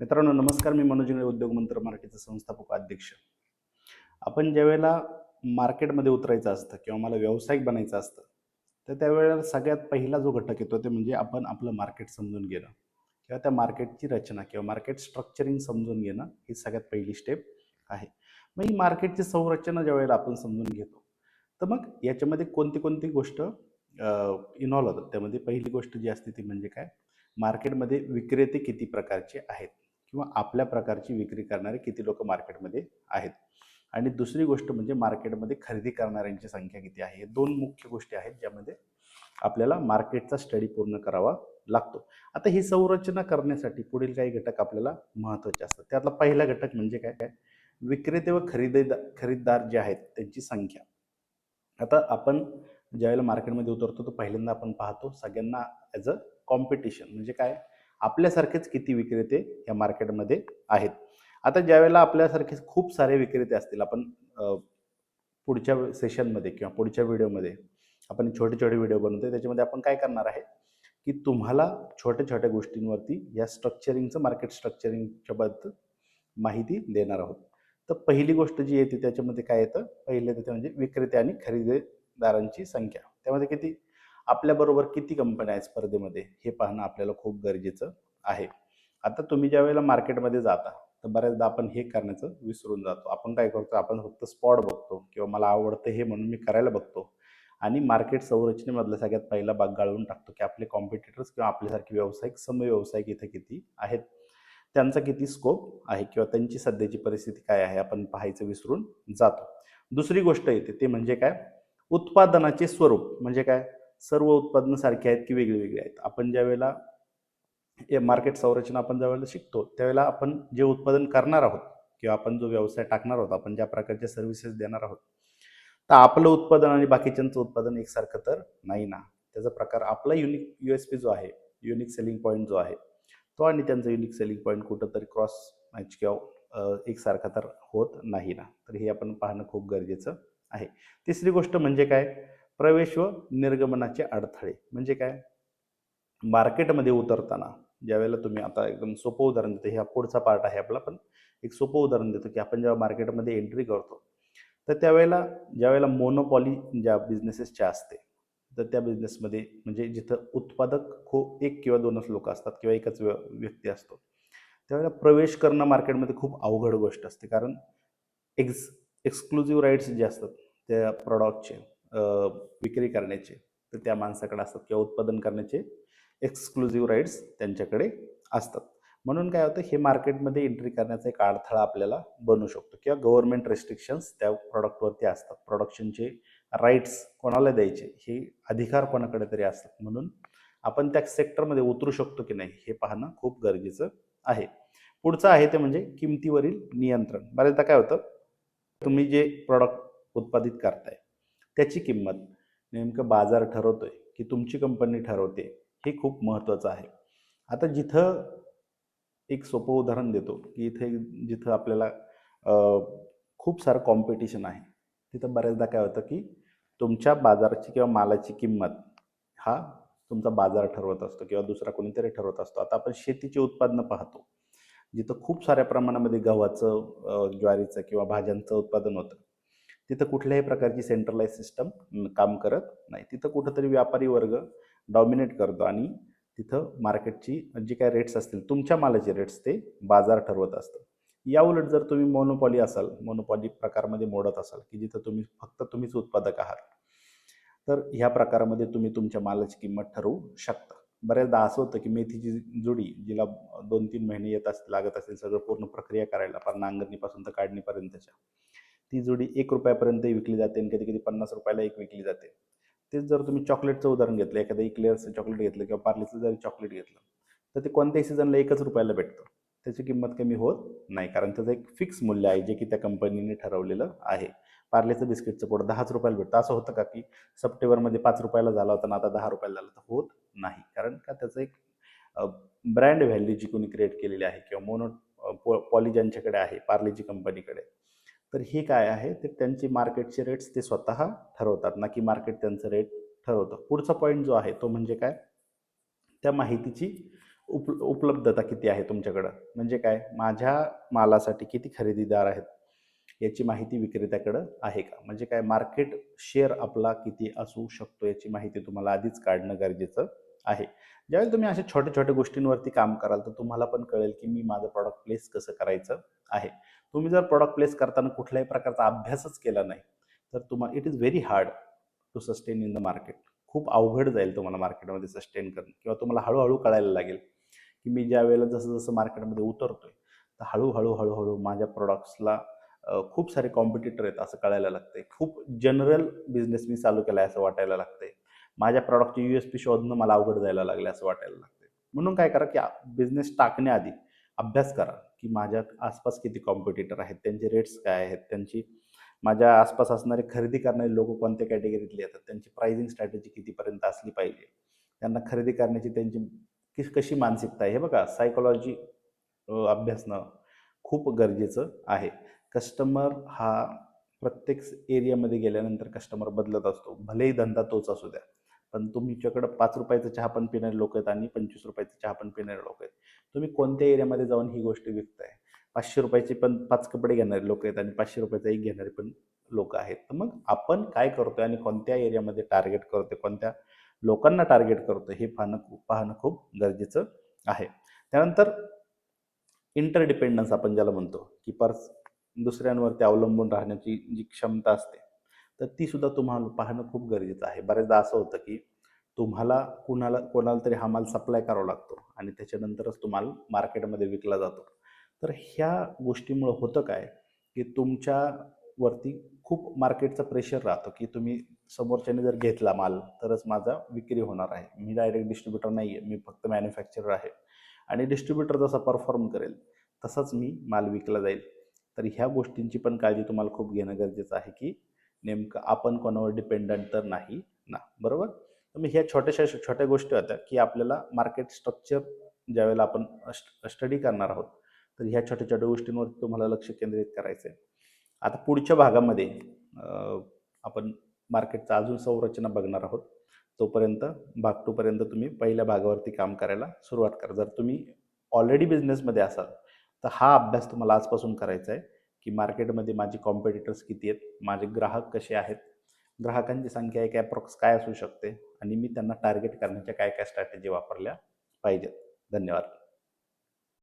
मित्रांनो नमस्कार. मी मनोज इंगळे उद्योग मंत्र मराठीचे संस्थापक अध्यक्ष. आपण ज्यावेळेला मार्केटमध्ये उतरायचं असतं किंवा मला व्यावसायिक बनायचं असतं तर त्यावेळेला सगळ्यात पहिला जो घटक येतो ते म्हणजे आपण आपलं मार्केट समजून घेणं किंवा त्या मार्केटची रचना किंवा मार्केट स्ट्रक्चरिंग समजून घेणं ही सगळ्यात पहिली स्टेप आहे. मग ही मार्केटची संरचना ज्यावेळेला आपण समजून घेतो तर मग याच्यामध्ये कोणती कोणती गोष्ट इन्व्हॉल्व होतात? त्यामध्ये पहिली गोष्ट जी असते ती म्हणजे काय? मार्केटमध्ये विक्रेते किती प्रकारचे आहेत? किंवा आपल्या प्रकारची विक्री करणारे किती लोक मार्केटमध्ये आहेत? आणि दुसरी गोष्ट म्हणजे मार्केटमध्ये खरेदी करणाऱ्यांची संख्या किती आहे? हे दोन मुख्य गोष्टी आहेत ज्यामध्ये आपल्याला मार्केटचा स्टडी पूर्ण करावा लागतो. आता ही संरचना करण्यासाठी पुढील काही घटक आपल्याला महत्त्वाचे असतात. त्यातला पहिला घटक म्हणजे काय? काय विक्रेते व खरेदीदार खरीददार जे आहेत त्यांची संख्या. आता आपण ज्यावेळेला मार्केटमध्ये उतरतो तर पहिल्यांदा आपण पाहतो सगळ्यांना ॲज अ कॉम्पिटिशन म्हणजे काय? आपल्यासारखेच किती विक्रेते या मार्केटमध्ये आहेत? आता ज्यावेळेला आपल्यासारखे खूप सारे विक्रेते असतील आपण पुढच्या सेशनमध्ये किंवा पुढच्या व्हिडिओमध्ये आपण छोटे छोटे व्हिडिओ बनवतो त्याच्यामध्ये आपण काय करणार आहे की तुम्हाला छोट्या छोट्या गोष्टींवरती या स्ट्रक्चरिंगचं मार्केट स्ट्रक्चरिंगच्या बद्दल माहिती देणार आहोत. तर पहिली गोष्ट जी येते त्याच्यामध्ये काय येतं? पहिले तिथे म्हणजे विक्रेते आणि खरेदीदारांची संख्या. त्यामध्ये किती? आपल्याबरोबर किती कंपन्या आहेत स्पर्धेमध्ये हे पाहणं आपल्याला खूप गरजेचं आहे. आता तुम्ही ज्या वेळेला मार्केटमध्ये जाता तर बऱ्याचदा आपण हे करण्याचं विसरून जातो. आपण काय करतो आपण फक्त स्पॉट बघतो किंवा मला आवडतं हे म्हणून मी करायला बघतो आणि मार्केट संरचनेमधला सगळ्यात पहिला भाग गाळून टाकतो की आपले कॉम्पिटिटर्स किंवा आपल्यासारखे व्यावसायिक समव्यावसायिक इथं किती आहेत? त्यांचा किती स्कोप आहे किंवा त्यांची सध्याची परिस्थिती काय आहे आपण पाहायचं विसरून जातो. दुसरी गोष्ट येते ते म्हणजे काय? उत्पादनाचे स्वरूप म्हणजे काय? सर्व उत्पादनं सारखी आहेत की वेगळी वेगळी आहेत. आपण ज्या वेळेला मार्केट संरचना आपण ज्या वेळेला शिकतो त्यावेळेला आपण जे उत्पादन करणार आहोत किंवा आपण जो व्यवसाय टाकणार आहोत आपण ज्या प्रकारच्या सर्व्हिसेस देणार आहोत तर आपलं उत्पादन आणि बाकीच्यांचं उत्पादन एकसारखं तर नाही ना. त्याचा प्रकार आपला युनिक यू एस पी जो आहे युनिक सेलिंग पॉईंट जो आहे तो आणि त्यांचा युनिक सेलिंग पॉईंट कुठंतरी क्रॉस मॅच किंवा एकसारखा तर होत नाही ना. तर हे आपण पाहणं खूप गरजेचं आहे. तिसरी गोष्ट म्हणजे काय? प्रवेश व निर्गमनाचे अडथळे. म्हणजे काय? मार्केटमध्ये उतरताना ज्यावेळेला तुम्ही आता एकदम सोपं उदाहरण देतो ह्या पुढचा पार्ट आहे आपला पण एक सोपं उदाहरण देतो की आपण जेव्हा मार्केटमध्ये एंट्री करतो तर त्यावेळेला ज्यावेळेला मोनोपॉली ज्या बिझनेसेसच्या असते तर त्या बिझनेसमध्ये म्हणजे जिथं उत्पादक खूप एक किंवा दोनच लोक असतात किंवा एकच व्य व्यक्ती असतो त्यावेळेला प्रवेश करणं मार्केटमध्ये खूप अवघड गोष्ट असते. कारण एक्स एक्सक्लुझिव्ह राईट्स जे असतात त्या प्रॉडक्टचे विक्री करण्याचे. तर त्या माणसाकडे असतात किंवा उत्पादन करण्याचे एक्सक्लुझिव्ह राईट्स त्यांच्याकडे असतात. म्हणून काय होतं हे मार्केटमध्ये एंट्री करण्याचा एक अडथळा आपल्याला बनू शकतो किंवा गव्हर्नमेंट रेस्ट्रिक्शन्स त्या प्रॉडक्टवरती असतात. प्रोडक्शनचे राईट्स कोणाला द्यायचे हे अधिकार कोणाकडे तरी असतात. म्हणून आपण त्या सेक्टरमध्ये उतरू शकतो की नाही हे पाहणं खूप गरजेचं आहे. पुढचं आहे ते म्हणजे किमतीवरील नियंत्रण. बऱ्याचदा काय होतं तुम्ही जे प्रॉडक्ट उत्पादित करताय त्याची किंमत. नेमकं बाजार ठरवतो आहे की तुमची कंपनी ठरवते हे खूप महत्त्वाचं आहे. आता जिथं एक सोपं उदाहरण देतो की इथे जिथं आपल्याला खूप सारं कॉम्पिटिशन आहे तिथं बऱ्याचदा काय होतं की तुमच्या बाजाराची किंवा मालाची किंमत हा तुमचा बाजार ठरवत असतो किंवा दुसरा कोणीतरी ठरवत असतो. आता आपण शेतीची उत्पादनं पाहतो. जिथं खूप साऱ्या प्रमाणामध्ये गव्हाचं ज्वारीचं किंवा भाज्यांचं उत्पादन होतं. तिथं कुठल्याही प्रकारची सेंट्रलाइज सिस्टम काम करत नाही. तिथं कुठंतरी व्यापारी वर्ग डॉमिनेट करतो आणि तिथं मार्केटची जी काय रेट्स असतील तुमच्या मालाचे रेट्स ते बाजार ठरवत असतं. या उलट जर तुम्ही मोनोपॉली असाल मोनोपॉली प्रकारमध्ये मोडत असाल की जिथं तुम्ही फक्त तुम्हीच उत्पादक आहात तर ह्या प्रकारामध्ये तुम्ही तुमच्या मालाची किंमत ठरवू शकता. बऱ्याचदा असं होतं की मेथीची जुडी जिला दोन तीन महिने येत असतील लागत असेल सगळं पूर्ण प्रक्रिया करायला पण नांगरणीपासून तर काढणीपर्यंतच्या. ती जोडी एक रुपयापर्यंतही विकली जाते आणि कधी कधी पन्नास रुपयाला एक विकली जाते. तेच जर तुम्ही चॉकलेटचं उदाहरण घेतलं एखादं इक्लेअरचं चॉकलेट घेतलं किंवा पार्लेचं जरी चॉकलेट घेतलं तर ते कोणत्याही सीझनला एकच रुपयाला भेटतं. त्याची किंमत कमी होत नाही कारण त्याचं एक फिक्स मूल्य आहे जे की त्या कंपनीने ठरवलेलं आहे. पार्लेचं बिस्किटचं पुढं दहाच रुपयाला भेटतं. असं होतं का की सप्टेंबरमध्ये पाच रुपयाला झाला होता ना आता दहा रुपयाला झाला तर होत नाही. कारण का त्याचं एक ब्रँड व्हॅल्यू जी कोणी क्रिएट केलेली आहे किंवा मोनो पॉ पॉली ज्यांच्याकडे आहे पार्लेची कंपनीकडे तर हे काय आहे? ते त्यांची मार्केटचे रेट्स ते स्वतः ठरवतात. ना की मार्केट त्यांचं रेट ठरवतं. पुढचा पॉईंट जो आहे तो म्हणजे काय? त्या माहितीची उप उपलब्धता किती आहे तुमच्याकडं? म्हणजे काय? माझ्या मालासाठी किती खरेदीदार आहेत? याची माहिती विक्रेत्याकडं आहे का? म्हणजे काय? मार्केट शेअर आपला किती असू शकतो याची माहिती तुम्हाला आधीच काढणं गरजेचं आहे. ज्यावेळी तुम्ही अशा छोट्या छोट्या गोष्टींवरती काम कराल तर तुम्हाला पण कळेल की मी माझं प्रॉडक्ट प्लेस कसं करायचं आहे. तुम्ही जर प्रॉडक्ट प्लेस करताना कुठल्याही प्रकारचा अभ्यासच केला नाही तर तुम्हाला it is very hard to sustain in the market खूप अवघड जाईल तुम्हाला मार्केटमध्ये सस्टेन करणं. किंवा तुम्हाला हळूहळू कळायला लागेल की मी ज्या वेळेला जसं जसं मार्केटमध्ये उतरतोय तर हळूहळू हळूहळू माझ्या प्रॉडक्ट्सला खूप सारे कॉम्पिटिटर आहेत असं कळायला लागतंय. खूप जनरल बिझनेस मी चालू केला आहे असं वाटायला लागतंय. माझ्या प्रॉडक्टची यू एस पी शोधणं मला अवघड जायला लागलं असं वाटायला लागतंय. म्हणून काय करा की बिझनेस टाकण्याआधी अभ्यास करा की माझ्या आसपास किती कॉम्पिटिटर आहेत त्यांचे रेट्स काय आहेत त्यांची माझ्या आसपास असणारे खरेदी करणारे लोक कोणत्या कॅटेगरीतले येतात त्यांची प्राइसिंग स्ट्रॅटेजी कितीपर्यंत असली पाहिजे त्यांना खरेदी करण्याची त्यांची कशी मानसिकता आहे हे बघा सायकोलॉजी अभ्यासणं खूप गरजेचं आहे. कस्टमर हा प्रत्येक एरियामध्ये गेल्यानंतर कस्टमर बदलत असतो भलेही धंदा तोच असू द्या. पण तुमच्याकडं पाच रुपयाचा चहा पण पिणारे लोक आहेत आणि पंचवीस रुपयाचा चहा पण पिणारे लोक आहेत. तुम्ही कोणत्या एरियामध्ये जाऊन ही गोष्ट विकताय? पाचशे रुपयाचे पण पाच कपडे घेणारे लोक आहेत आणि पाचशे रुपयाचा एक घेणारे पण लोक आहेत. तर मग आपण काय करतोय आणि कोणत्या एरियामध्ये टार्गेट करतोय? कोणत्या लोकांना टार्गेट करतोय? हे पाहणं पाहणं खूप गरजेचं आहे. त्यानंतर इंटरडिपेंडन्स आपण ज्याला म्हणतो की पर्स दुसऱ्यांवरती अवलंबून राहण्याची जी क्षमता असते तर तीसुद्धा तुम्हाला पाहणं खूप गरजेचं आहे. बऱ्याचदा असं होतं की तुम्हाला कुणाला कोणाला तरी हा माल सप्लाय करावा लागतो आणि त्याच्यानंतरच तुम्हाला मार्केटमध्ये विकला जातो. तर ह्या गोष्टीमुळं होतं काय की तुमच्यावरती खूप मार्केटचं प्रेशर राहतो की तुम्ही समोरच्याने जर घेतला माल तरच माझा विक्री होणार आहे. मी डायरेक्ट डिस्ट्रीब्युटर नाही आहे मी फक्त मॅन्युफॅक्चरर आहे. आणि डिस्ट्रीब्युटर जसा परफॉर्म करेल तसाच मी माल विकला जाईल. तर ह्या गोष्टींची पण काळजी तुम्हाला खूप घेणं गरजेचं आहे की नेमकं आपण कोणावर डिपेंडंट तर नाही ना बरोबर? तर ह्या छोट्याशा छोट्या गोष्टी होत्या की आपल्याला मार्केट स्ट्रक्चर ज्यावेळेला आपण स्टडी करणार आहोत तर ह्या छोट्या छोट्या गोष्टींवर तुम्हाला लक्ष केंद्रित करायचं आहे आता पुढच्या भागामध्ये आपण मार्केटचा अजून संरचना बघणार आहोत. तोपर्यंत भाग टूपर्यंत तुम्ही पहिल्या भागावरती काम करायला सुरुवात करा. जर तुम्ही ऑलरेडी बिझनेसमध्ये असाल तर हा अभ्यास तुम्हाला आजपासून करायचा आहे की मार्केटमध्ये माझे कॉम्पिटिटर्स किती आहेत माझे ग्राहक कसे आहेत ग्राहकांची संख्या एक ॲप्रॉक्स काय असू शकते आणि मी त्यांना टार्गेट करण्याच्या काय काय स्ट्रॅटेजी वापरल्या पाहिजेत. धन्यवाद.